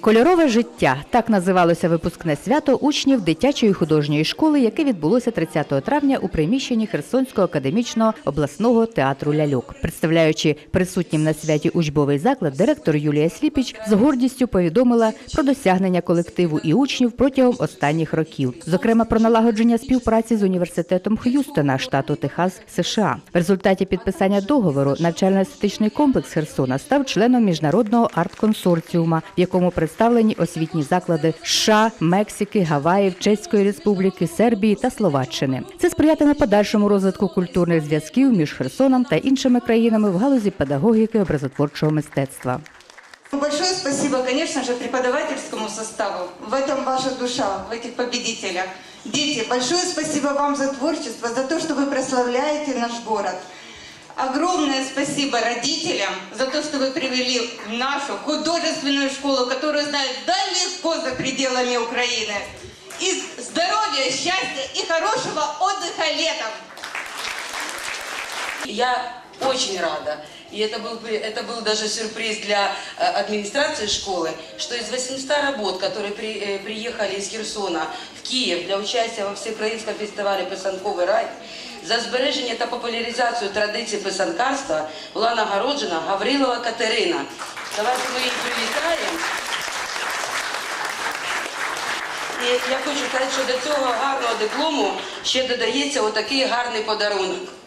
Кольорове життя так називалося випускне свято учнів дитячої художньої школи, яке відбулося 30 травня у приміщенні Херсонського академічного обласного театру ляльок. Представляючи присутнім на святі учбовий заклад, директор Юлія Сліпіч з гордістю повідомила про досягнення колективу і учнів протягом останніх років, зокрема про налагодження співпраці з університетом Х'юстона, штату Техас, США. В результаті підписання договору навчально-естетичний комплекс Херсона став членом міжнародного арт-консорціума, в якому представлені освітні заклади США, Мексики, Гаваїв, Чеської Республіки, Сербії та Словаччини. Це сприятиме подальшому розвитку культурних зв'язків між Херсоном та іншими країнами в галузі педагогіки образотворчого мистецтва. Большое спасибо, конечно же, преподавательскому составу. В этом ваша душа, в этих победителях. Дети, большое спасибо вам за творчество, за то, что вы прославляете наш город. Огромное спасибо родителям за то, что вы привели в нашу художественную школу, которую знают далеко за пределами Украины. И здоровья, счастья и хорошего отдыха летом. Я очень рада, и это был, это был даже сюрприз для э, администрации школы, что из 800 работ, которые при- э, приехали из Херсона в Киев для участия во всеукраїнському фестивалі «Писанковий рай», за збереження та популяризацію традицій писанкарства була нагороджена Гаврилова Катерина. Давайте ми її привітаємо. І я хочу сказати, що до цього гарного диплому ще додається отакий гарний подарунок.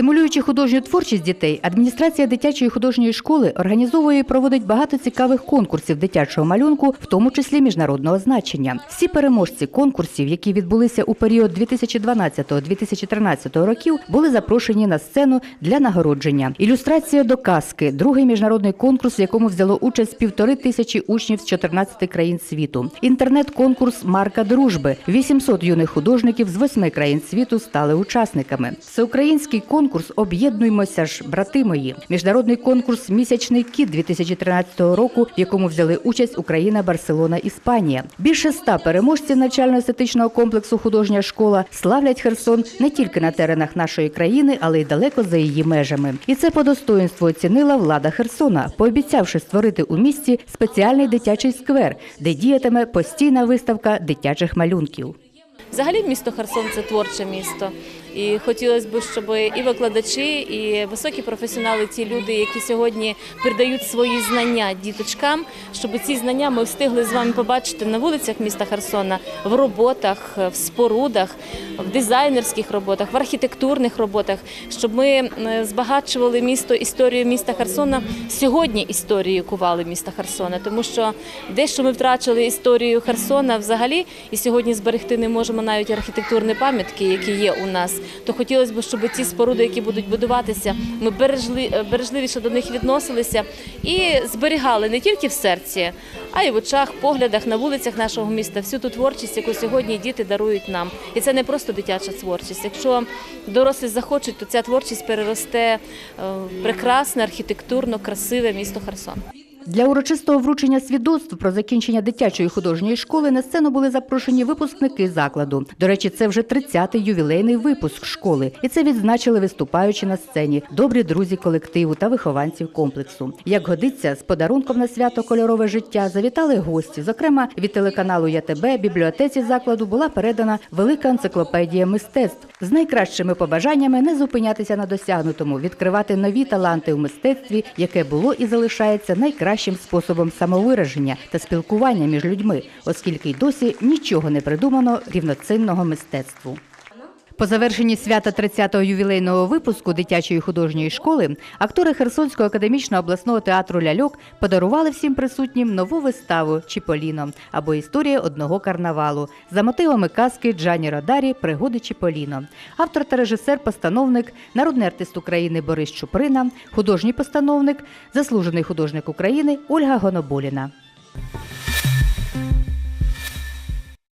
Стимулюючи художню творчість дітей, адміністрація дитячої художньої школи організовує і проводить багато цікавих конкурсів дитячого малюнку, в тому числі міжнародного значення. Всі переможці конкурсів, які відбулися у період 2012-2013 років, були запрошені на сцену для нагородження. Ілюстрація до казки другий міжнародний конкурс, в якому взяло участь півтори тисячі учнів з 14 країн світу. Інтернет-конкурс Марка дружби. 800 юних художників з восьми країн світу стали учасниками. Всеукраїнський конкурс Об'єднуймося ж, брати мої. Міжнародний конкурс Місячний кіт 2013 року, в якому взяли участь Україна, Барселона, Іспанія. Більше ста переможців навчально-естетичного комплексу Художня школа славлять Херсон не тільки на теренах нашої країни, але й далеко за її межами. І це по достоинству оцінила влада Херсона, пообіцявши створити у місті спеціальний дитячий сквер, де діятиме постійна виставка дитячих малюнків. Взагалі місто Херсон це творче місто. І хотілося б, щоб і викладачі, і високі професіонали, ті люди, які сьогодні передають свої знання діточкам, щоб ці знання ми встигли з вами побачити на вулицях міста Херсона, в роботах, в спорудах, в дизайнерських роботах, в архітектурних роботах, щоб ми збагачували місто історію міста Херсона. Сьогодні історію кували міста Херсона, тому що дещо ми втрачили історію Херсона взагалі, і сьогодні зберегти не можемо навіть архітектурні пам'ятки, які є у нас. То хотілося б, щоб ці споруди, які будуть будуватися, ми е, бережливіше до них відносилися і зберігали не тільки в серці, а й в очах, поглядах на вулицях нашого міста всю ту творчість, яку сьогодні діти дарують нам. І це не просто дитяча творчість. Якщо дорослі захочуть, то ця творчість переросте е, в прекрасне, архітектурно, красиве місто Херсон. Для урочистого вручення свідоцтв про закінчення дитячої художньої школи на сцену були запрошені випускники закладу. До речі, це вже 30-й ювілейний випуск школи, і це відзначили виступаючи на сцені добрі друзі колективу та вихованців комплексу. Як годиться, з подарунком на свято кольорове життя завітали гості. Зокрема, від телеканалу ЯТБ бібліотеці закладу була передана велика енциклопедія мистецтв з найкращими побажаннями не зупинятися на досягнутому, відкривати нові таланти у мистецтві, яке було і залишається найкращим способом самовираження та спілкування між людьми, оскільки й досі нічого не придумано рівноцінного мистецтву. По завершенні свята 30-го ювілейного випуску дитячої художньої школи актори Херсонського академічного обласного театру Ляльок подарували всім присутнім нову виставу Чіполіно або історія одного карнавалу за мотивами казки Джані Родарі Пригоди Чіполіно. Автор та режисер-постановник, народний артист України Борис Чуприна, художній постановник, заслужений художник України Ольга Гоноболіна.